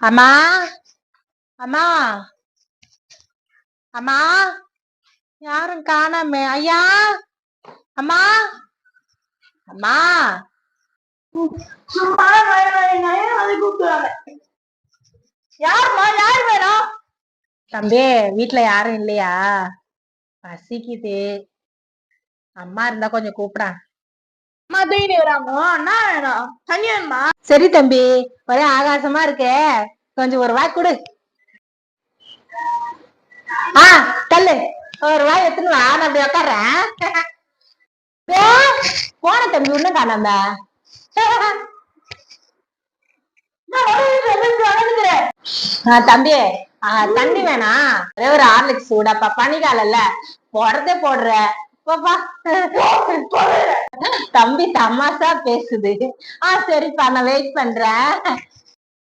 அம்மா அம்மா அம்மா யாரும் காணாமே. ஐயா அம்மா அம்மா. சும்மா யாரும்மா யார் வேணும்? தம்பி வீட்ல யாரும் இல்லையா? பசிக்குது. அம்மா இருந்தா கொஞ்சம் கூப்பிடா. சரி தம்பி. ஒரே ஆகாசமா இருக்கே. கொஞ்சம் ஒரு வாய் கொடு. ஆ தள்ளு. ஒரு வாய் எடுத்துன்னு வா. நான் அப்படி உட்கார்றேன் போன தம்பி. ஒண்ணும் காணாம தம்பி. தண்ணி வேணாம் ஒரே ஒரு ஆர்லிக்ஸ் சூடாப்பா பனிக்காலம்ல. போடுறதே போடுற. போப்பா தம்பி தமாஷா பேசுது. ஆ சரிப்பா நான் வெயிட் பண்றேன்.